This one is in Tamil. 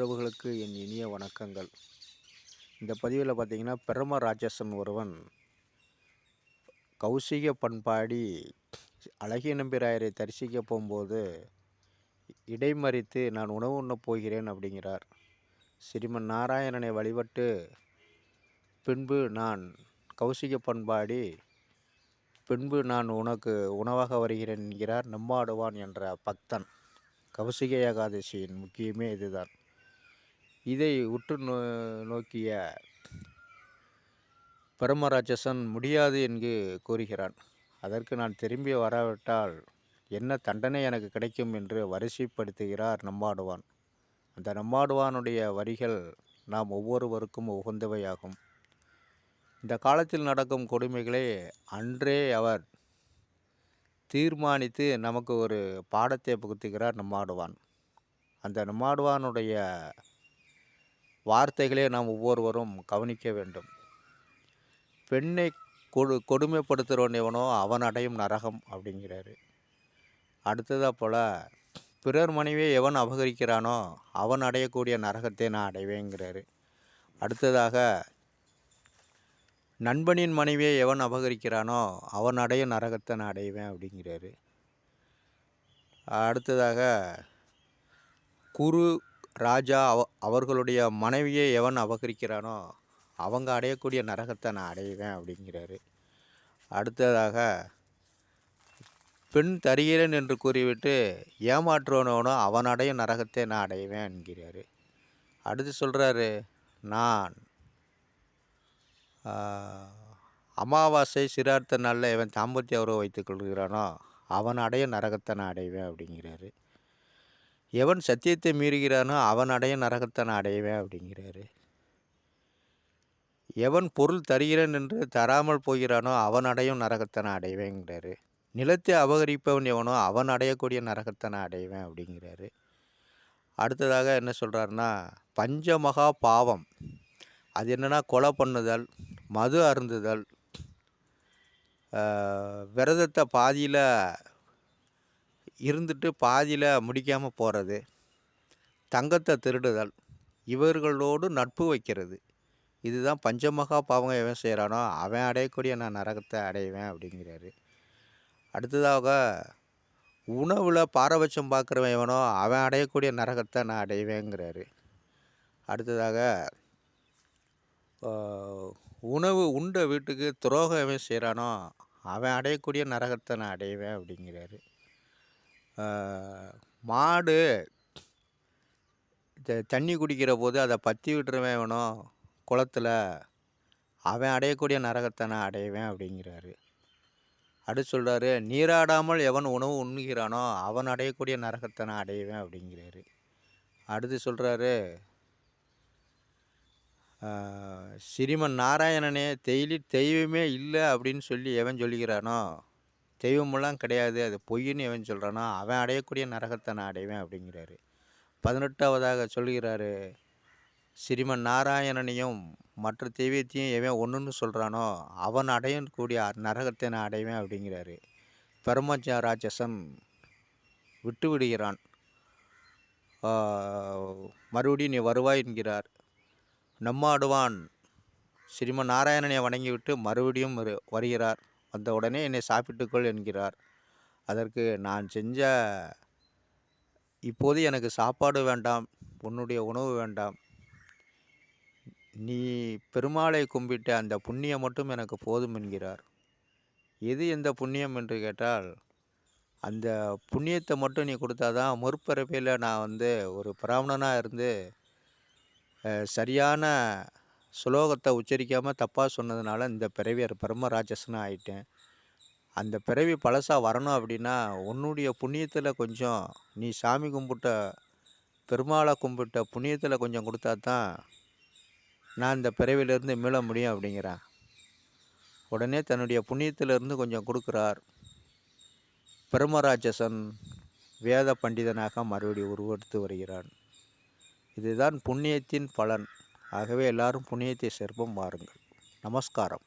உறவுகளுக்கு என் இனிய வணக்கங்கள். இந்த பதிவில் பார்த்திங்கன்னா பிரம ராட்சசன் ஒருவன் கௌசிக பண்பாடி அழகிய நம்பிராயரை தரிசிக்க போகும்போது இடைமறித்து நான் உணவு உண்ணப் போகிறேன் அப்படிங்கிறார். ஸ்ரீமன் நாராயணனை வழிபட்டு பின்பு நான் கௌசிக பண்பாடி பின்பு நான் உனக்கு உணவாக வருகிறேன் என்கிறார் நம்மாடுவான் என்ற பக்தன். கௌசிக ஏகாதசியின் முக்கியமே இதுதான். இதை உற்று நோ நோக்கிய பரமராட்சசன் முடியாது என்று கூறுகிறான். அதற்கு நான் திரும்பி வராவிட்டால் என்ன தண்டனை எனக்கு கிடைக்கும் என்று வரிசைப்படுத்துகிறார் நம்மாடுவான் அந்த நம்மாடுவானுடைய வரிகள் நாம் ஒவ்வொருவருக்கும் உகந்தவையாகும். இந்த காலத்தில் நடக்கும் கொடுமைகளை அன்றே அவர் தீர்மானித்து நமக்கு ஒரு பாடத்தை புகுத்துகிறார் நம்மாடுவான் அந்த நம்மாடுவானுடைய வார்த்தைகளே நாம் ஒவ்வொருவரும் கவனிக்க வேண்டும். பெண்ணை கொடு கொடுமைப்படுத்துகிறவன் எவனோ அவன் அடையும் நரகம் அப்படிங்கிறாரு. அடுத்ததாக போல் பிறர் மனைவியை எவன் அபகரிக்கிறானோ அவன் அடையக்கூடிய நரகத்தை நான் அடைவேங்கிறாரு. அடுத்ததாக நண்பனின் மனைவியை எவன் அபகரிக்கிறானோ அவன் அடைய நரகத்தை நான் அடைவேன் அப்படிங்கிறாரு. அடுத்ததாக குரு ராஜா அவ அவர்களுடைய மனைவியை எவன் அபகரிக்கிறானோ அவங்க அடையக்கூடிய நரகத்தை நான் அடைவேன் அப்படிங்கிறாரு. அடுத்ததாக பெண் தருகிறேன் என்று கூறிவிட்டு ஏமாற்றுவனவனோ அவன் அடையும் நரகத்தை நான் அடைவேன் என்கிறாரு. அடுத்து சொல்கிறாரு நான் அமாவாசை சிறார்த்த நாளில் இவன் தாம்பத்திய உறவு வைத்துக் கொள்கிறானோ அவன் அடைய நரகத்தை நான் அடைவேன் அப்படிங்கிறாரு. எவன் சத்தியத்தை மீறுகிறானோ அவன் அடைய நரகத்தனை அடையவேன் அடைவேன் அப்படிங்கிறாரு. எவன் பொருள் தருகிறேன் என்று தராமல் போகிறானோ அவன் அடையும் நரகத்தனை அடைவேங்கிறாரு. நிலத்தை அபகரிப்பவன் எவனோ அவன் அடையக்கூடிய நரகத்தனை அடைவேன் அப்படிங்கிறாரு. அடுத்ததாக என்ன சொல்கிறாருன்னா பஞ்சமகா பாவம். அது என்னென்னா கொலை பண்ணுதல் மது அருந்துதல் விரதத்தை பாதியில் இருந்துட்டு பாதியில் முடிக்காமல் போகிறது தங்கத்தை திருடுதல் இவர்களோடு நட்பு வைக்கிறது. இதுதான் பஞ்சமகா பாவங்க எவன் செய்கிறானோ அவன் அடையக்கூடிய நான் நரகத்தை அடைவேன் அப்படிங்கிறாரு. அடுத்ததாக உணவில் பாரபட்சம் பார்க்குறவன் எவனோ அவன் அடையக்கூடிய நரகத்தை நான் அடைவேங்கிறாரு. அடுத்ததாக உணவு உண்ட வீட்டுக்கு துரோகம் எவன் செய்கிறானோ அவன் அடையக்கூடிய நரகத்தை நான் அடைவேன் அப்படிங்கிறாரு. மாடு தண்ணி குடிக்கிற போது அதை பற்றி விட்டுருவேன் வேணும் குளத்தில். அவன் அடையக்கூடிய நரகத்தை நான் அடைவேன் அப்படிங்கிறாரு. அடுத்து சொல்கிறாரு நீராடாமல் எவன் உணவு உண்ணுகிறானோ அவன் அடையக்கூடிய நரகத்தை நான் அடைவேன் அப்படிங்கிறாரு. அடுத்து சொல்கிறாரு ஸ்ரீமன் நாராயணனே தெய்லி தெய்வமே இல்லை அப்படின்னு சொல்லி எவன் சொல்லிக்கிறானோ தெய்வமெல்லாம் கிடையாது. அது பொய்ன்னு எவன் சொல்கிறானோ அவன் அடையக்கூடிய நரகத்தை நான் அடைவேன் அப்படிங்கிறாரு. பதினெட்டாவதாக சொல்கிறாரு ஸ்ரீமன் நாராயணனையும் மற்ற தெய்வத்தையும் எவன் ஒன்றுன்னு சொல்கிறானோ அவன் அடையக்கூடிய நரகத்தை நான் அடைவேன் அப்படிங்கிறாரு. பரமஜ ராட்சசன் விட்டு விடுகிறான். மறுபடியும் நீ வருவாய் என்கிறார். நம்மாடுவான். ஸ்ரீமன் நாராயணனை வணங்கிவிட்டு மறுபடியும் வருகிறார். வந்த உடனே என்னை சாப்பிட்டுக்கொள் என்கிறார். அதற்கு நான் செஞ்ச இப்போது எனக்கு சாப்பாடு வேண்டாம் உன்னுடைய உணவு வேண்டாம். நீ பெருமாளை கும்பிட்ட அந்த புண்ணியம் மட்டும் எனக்கு போதும் என்கிறார். எது எந்த புண்ணியம் என்று கேட்டால் அந்த புண்ணியத்தை மட்டும் நீ கொடுத்தாதான் முற்பிறப்பில் நான் வந்து ஒரு பிராமணனாக இருந்து சரியான சுலோகத்தை உச்சரிக்காமல் தப்பாக சொன்னதுனால இந்த பிறவி பிரம்ம ஆயிட்டேன். அந்த பிறவி பழசாக வரணும் அப்படின்னா உன்னுடைய புண்ணியத்தில் கொஞ்சம் நீ சாமி கும்பிட்ட பெருமாளை கும்பிட்ட புண்ணியத்தில் கொஞ்சம் கொடுத்தா தான் நான் இந்த பிறவிலேருந்து மீள முடியும் அப்படிங்கிறேன். உடனே தன்னுடைய புண்ணியத்திலிருந்து கொஞ்சம் கொடுக்குறார். பிரம்மராட்சசன் வேத பண்டிதனாக மறுபடி உருவெடுத்து வருகிறான். இதுதான் புண்ணியத்தின் பலன். ஆகவே எல்லாரும் புண்ணியத்தை சிற்பம் வாருங்கள். நமஸ்காரம்.